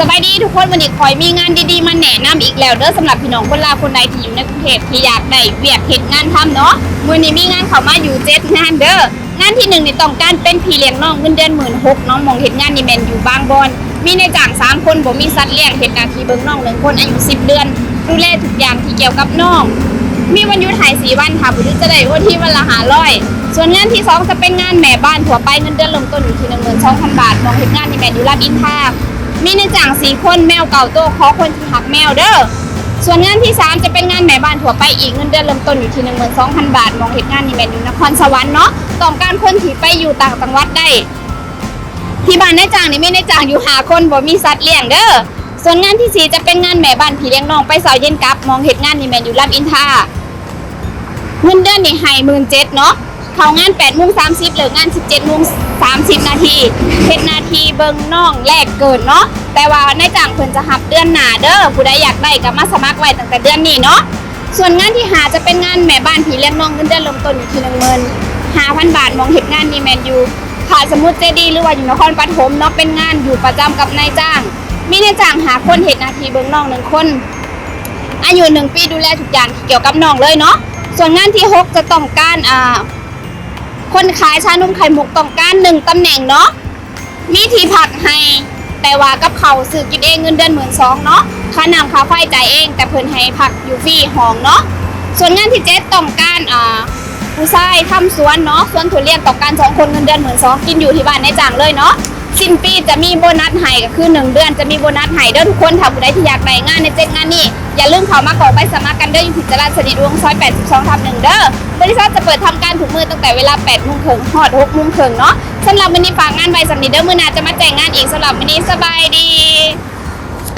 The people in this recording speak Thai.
สบายดีทุกคนวันนี้คอยมีงานดีๆมาแนะนำอีกแล้วเด้อสำหรับพี่น้องคนลาวคนใดที่อยู่ในกรุงเทพที่อยากได้เวียกเห็ดงานทำเนาะวันนี้มีงานเข้ามาอยู่เจ็ดงานเด้องานที่หนึ่งนี่ต้องการเป็นพี่เลี้ยงน้องเงินเดือนหมื่นหกน้องมองเห็ดงานนี่แมนอยู่บางบอนมีในจ้างสามคนบ่มีสัตว์เลี้ยงเห็ดหนาทีเบิ่งน้องหนึ่งคนอายุสิบเดือน ดูแลทุกอย่างที่เกี่ยวกับน้องมีวันยุดหายสีวันค่ะผู้ที่จะได้วันที่วันละหาร้อยส่วนงานที่สองจะเป็นงานแม่บ้านถั่วไปเงินเดือนเริ่มต้นอยู่ที่หนึ่งหมื่นสองพันบาทมองเห็นงานที่แม่อยู่รับอินทา มีในจ่างสีคนแมวเก่าโตขอคนที่หักแมวเด้อส่วนงานที่สามจะเป็นงานแม่บ้านถั่วไปอีกเงินเดือนเริ่มต้นอยู่ที่หนึ่งหมื่นสองพันบาทมองเห็นงานนี่แม่อยู่นครสวรรค์เนาะต้องการคนที่ไปอยู่ต่างจังหวัดได้ ที่บ้านนายจ้างนี่ไม่นายจ้างอยู่หาคนบ่มีสัตว์เลี้ยงเด้อส่วนงานที่สี่จะเป็นงานแม่บ้านพี่เลี้ยงน้องไปสาร์เย็นกลับมองเห็นงานนี่แม่นอยู่รับอินทาเงินเดือนนี่ให้หมื่นเจ็ดเนาะเข้างาน8ปดโมงสามสิบเลิกงาน17บเจ็ดโมง สามสิบนาทีเฮ็ดนาทีเบิ่งน้องแลกเกินเนาะแต่ว่านายจ้างเพิ่นจะหับเดือนหน้าเด้อผู้ใดอยากได้ก็มาสมัครไว้ตั้งแต่เดือนนี้เนาะส่วนงานที่หาจะเป็นงานแม่บ้านผีเลี้ยงน้องเงินเดือนเริ่มต้นอยู่ที่หนึ่งหมื่นห้าพันบาทมองเห็นงานนี่แมนยูถ้าสมมุติเจดีหรือว่าอยู่นครปฐมเนาะเป็นงานอยู่ประจำกับนายจ้าง มีนายจ้างหาคนเห็นนาทีเบิ่งน้องหนึ่งคนอายุหนึ่งปีดูแลทุกอย่างเกี่ยวกับน้องเลยเนาะส่วนงานที่หกจะต้องการอ่า คนขายชานมไข่มุกต้องการหนึ่งตำแหน่งเนาะมีที่พักให้ แต่ว่ากับเขาสื่อกินเองเงินเดือนหมื่นสองเนาะค่าน้ำค่าไฟจ่ายเอง แต่เพิ่นให้พักอยู่ฟรีห้องเนาะส่วนงานที่เจ๊ต้องการอ่าผู้ชายทำสวนเนาะสวนถั่วเลียนต้องการสองคนเงินเดือนหมื่นสองกินอยู่ที่บ้านในจ้างเลยเนาะ สิ้นปีจะมีโบนัสให้ก็คือหนึ่งเดือนจะมีโบนัสให้เด้อทุกคนถ้าผู้ใดที่อยากได้งานในเจ็ดงานนี้อย่าลืมเข้ามากรอกใบสมัครกันเด้ออยู่ที่ตลาดสนิทวงซอย 82ทับหนึ่งเด้อบริษัทจะเปิดทำการทุกมือตั้งแต่เวลา8โมงครึ่งฮอด6โมงครึ่งเนาะสำหรับวันนี้ฝากงานใบสำนิทเด้อมื้อหน้าจะมาแจ้งงานอีกสำหรับวันนี้สบายดี